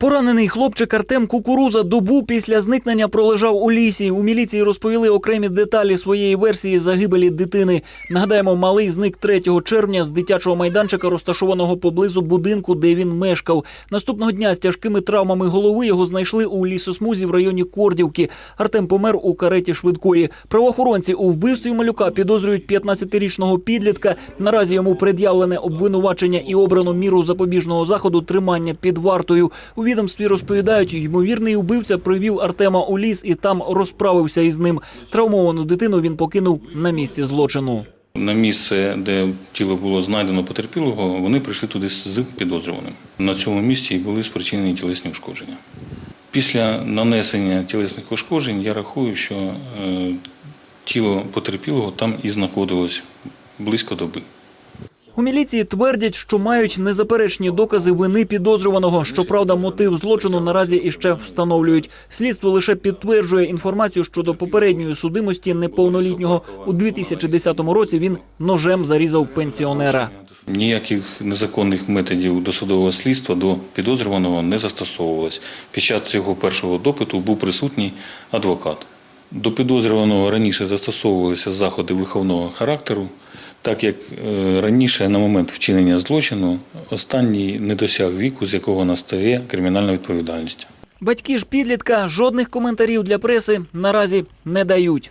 Поранений хлопчик Артем Кукуруза добу після зникнення пролежав у лісі. У міліції розповіли окремі деталі своєї версії загибелі дитини. Нагадаємо, малий зник 3 червня з дитячого майданчика, розташованого поблизу будинку, де він мешкав. Наступного дня з тяжкими травмами голови його знайшли у лісосмузі в районі Кордівки. Артем помер у кареті швидкої. Правоохоронці у вбивстві малюка підозрюють 15-річного підлітка. Наразі йому пред'явлене обвинувачення і обрано міру запобіжного заходу тримання під вартою. У відомстві розповідають, ймовірний убивця привів Артема у ліс і там розправився із ним. Травмовану дитину він покинув на місці злочину. На місце, де тіло було знайдено потерпілого, вони прийшли туди з підозрюваним. На цьому місці були спричинені тілесні ушкодження. Після нанесення тілесних ушкоджень я рахую, що е, тіло потерпілого там і знаходилось близько доби. У міліції твердять, що мають незаперечні докази вини підозрюваного. Щоправда, мотив злочину наразі іще встановлюють. Слідство лише підтверджує інформацію щодо попередньої судимості неповнолітнього. У 2010 році він ножем зарізав пенсіонера. Ніяких незаконних методів досудового слідства до підозрюваного не застосовувалось. Під час цього першого допиту був присутній адвокат. До підозрюваного раніше застосовувалися заходи виховного характеру, так як е, раніше на момент вчинення злочину останній не досяг віку, з якого настає кримінальна відповідальність. Батьки ж підлітка жодних коментарів для преси наразі не дають.